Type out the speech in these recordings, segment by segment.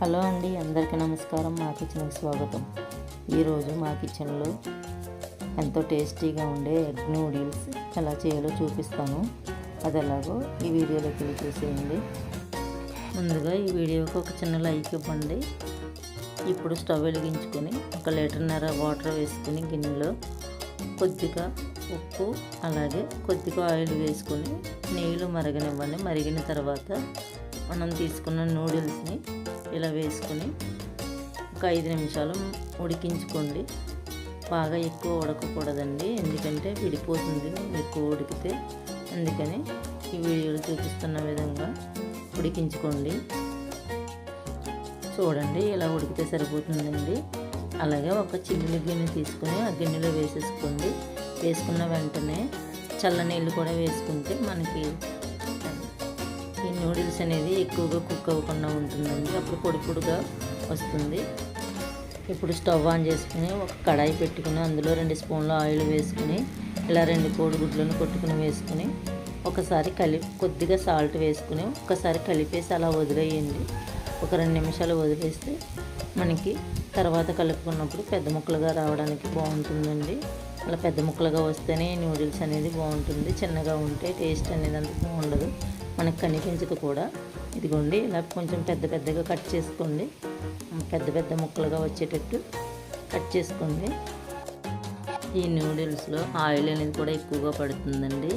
Hello అండి అందరికీ నమస్కారం. మా కిచెన్కి స్వాగతం. ఈరోజు మా కిచెన్లో ఎంతో టేస్టీగా ఉండే ఎగ్ నూడిల్స్ ఎలా చేయాలో చూపిస్తాను. అది ఎలాగో ఈ వీడియోలోకి వెళ్ళి చూసేయండి. ముందుగా ఈ వీడియోకి ఒక చిన్న లైక్ ఇవ్వండి. ఇప్పుడు స్టవ్ వెలిగించుకొని ఒక లీటర్న్నర వాటర్ వేసుకుని గిన్నెలో కొద్దిగా ఉప్పు అలాగే కొద్దిగా ఆయిల్ వేసుకొని నీళ్ళు మరగనివ్వండి. మరిగిన తర్వాత మనం తీసుకున్న నూడిల్స్ని ఇలా వేసుకొని ఒక ఐదు నిమిషాలు ఉడికించుకోండి. బాగా ఎక్కువ ఉడకకూడదండి ఎందుకంటే విడిపోతుంది ఎక్కువ ఉడికితే. అందుకని ఈ వీడియోలో చూపిస్తున్న విధంగా ఉడికించుకోండి. చూడండి ఇలా ఉడికితే సరిపోతుందండి. అలాగే ఒక చిల్లి గిన్నె తీసుకొని ఆ గిన్నెలో వేసేసుకోండి. వేసుకున్న వెంటనే చల్లనీళ్ళు కూడా వేసుకుంటే మనకి ఈ నూడిల్స్ అనేది ఎక్కువగా కుక్ అవ్వకుండా ఉంటుందండి. అప్పుడు పొడి పొడిగా వస్తుంది. ఇప్పుడు స్టవ్ ఆన్ చేసుకుని ఒక కడాయి పెట్టుకుని అందులో రెండు స్పూన్ల ఆయిల్ వేసుకుని ఇలా రెండు కోడిగుడ్లను కొట్టుకుని వేసుకుని ఒకసారి కలిపి కొద్దిగా సాల్ట్ వేసుకుని ఒకసారి కలిపేసి అలా వదిలేయండి. ఒక రెండు నిమిషాలు వదిలేస్తే మనకి తర్వాత కలుపుకున్నప్పుడు పెద్ద ముక్కలుగా రావడానికి బాగుంటుందండి. అలా పెద్ద ముక్కలుగా వస్తేనే నూడిల్స్ అనేది బాగుంటుంది. చిన్నగా ఉంటే టేస్ట్ అనేది అంత బాగుండదు మనకు కనిపించదు కూడా. ఇదిగోండి ఇలా కొంచెం పెద్ద పెద్దగా కట్ చేసుకోండి. పెద్ద పెద్ద ముక్కలుగా వచ్చేటట్టు కట్ చేసుకోండి. ఈ నూడిల్స్లో ఆయిల్ అనేది కూడా ఎక్కువగా పడుతుందండి.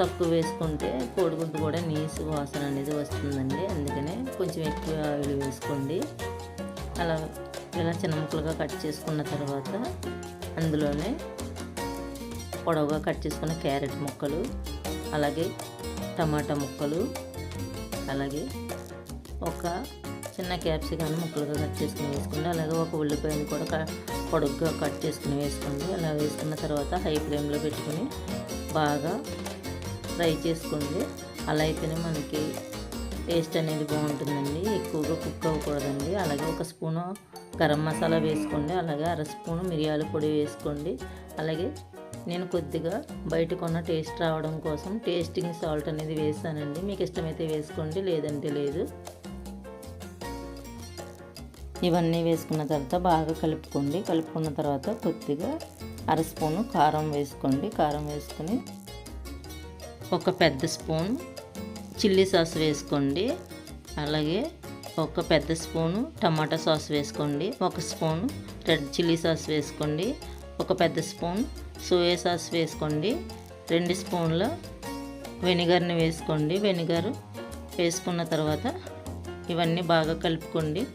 తక్కువ వేసుకుంటే కోడిగుడ్డు కూడా నీసు వాసన అనేది వస్తుందండి. అందుకనే కొంచెం ఎక్కువ ఆయిల్ వేసుకోండి. అలా ఇలా చిన్న ముక్కలుగా కట్ చేసుకున్న తర్వాత అందులోనే పొడవుగా కట్ చేసుకున్న క్యారెట్ ముక్కలు అలాగే టమాటా ముక్కలు అలాగే ఒక చిన్న క్యాప్సికాన్ని ముక్కలుగా కట్ చేసుకుని వేసుకోండి. అలాగే ఒక ఉల్లిపాయని కూడా పొడుగ్గా కట్ చేసుకుని వేసుకోండి. అలా వేసుకున్న తర్వాత హై ఫ్లేమ్లో పెట్టుకుని బాగా ఫ్రై చేసుకోండి. అలా అయితేనే మనకి టేస్ట్ అనేది బాగుంటుందండి. ఎక్కువగా కుక్ అవ్వకూడదండి. అలాగే ఒక స్పూను గరం మసాలా వేసుకోండి. అలాగే అర స్పూను మిరియాల పొడి వేసుకోండి. అలాగే నేను కొద్దిగా బయట కొన్న టేస్ట్ రావడం కోసం టేస్టింగ్ సాల్ట్ అనేది వేసానండి. మీకు ఇష్టమైతే వేసుకోండి లేదంటే లేదు. ఇవన్నీ వేసుకున్న తర్వాత బాగా కలుపుకోండి. కలుపుకున్న తర్వాత కొద్దిగా అర స్పూను కారం వేసుకోండి. కారం వేసుకొని ఒక పెద్ద స్పూన్ చిల్లీ సాస్ వేసుకోండి. అలాగే ఒక పెద్ద స్పూను టమాటా సాస్ వేసుకోండి ఒక స్పూన్ రెడ్ చిల్లీ సాస్ వేసుకోండి ఒక పెద్ద స్పూన్ సోయా సాస్ వేసుకోండి రెండు స్పూన్ల వెనిగర్ని వేసుకోండి. వెనిగర్ వేసుకున్న తర్వాత ఇవన్నీ బాగా కలుపుకోండి.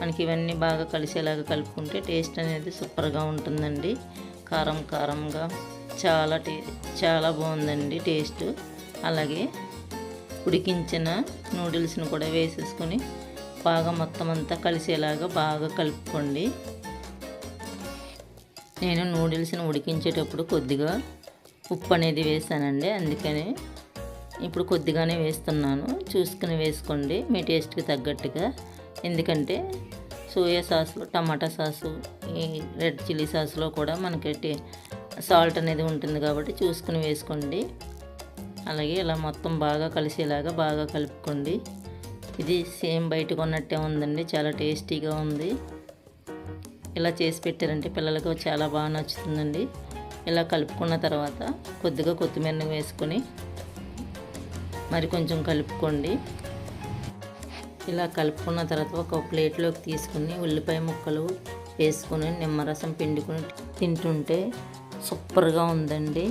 మనకి ఇవన్నీ బాగా కలిసేలాగా కలుపుకుంటే టేస్ట్ అనేది సూపర్గా ఉంటుందండి. కారం కారంగా చాలా టే చాలా బాగుందండి టేస్ట్. అలాగే ఉడికించిన నూడిల్స్ని కూడా వేసేసుకొని బాగా మొత్తం అంతా కలిసేలాగా బాగా కలుపుకోండి. నేను నూడిల్స్ని ఉడికించేటప్పుడు కొద్దిగా ఉప్పు అనేది వేసానండి. అందుకని ఇప్పుడు కొద్దిగానే వేస్తున్నాను. చూసుకుని వేసుకోండి మీ టేస్ట్కి తగ్గట్టుగా. ఎందుకంటే సోయా సాస్లో టమాటా సాసు ఈ రెడ్ చిల్లీ సాస్లో కూడా మనకి సాల్ట్ అనేది ఉంటుంది కాబట్టి చూసుకుని వేసుకోండి. అలాగే ఇలా మొత్తం బాగా కలిసేలాగా బాగా కలుపుకోండి. ఇది సేమ్ బయట కొన్నట్టే ఉందండి చాలా టేస్టీగా ఉంది. ఇలా చేసి పెట్టారంటే పిల్లలకు చాలా బాగా నచ్చుతుందండి. ఇలా కలుపుకున్న తర్వాత కొద్దిగా కొత్తిమీర వేసుకొని మరి కొంచెం కలుపుకోండి. ఇలా కలుపుకున్న తర్వాత ఒక ప్లేట్లోకి తీసుకుని ఉల్లిపాయ ముక్కలు వేసుకొని నిమ్మరసం పిండుకొని తింటుంటే సూపర్గా ఉందండి.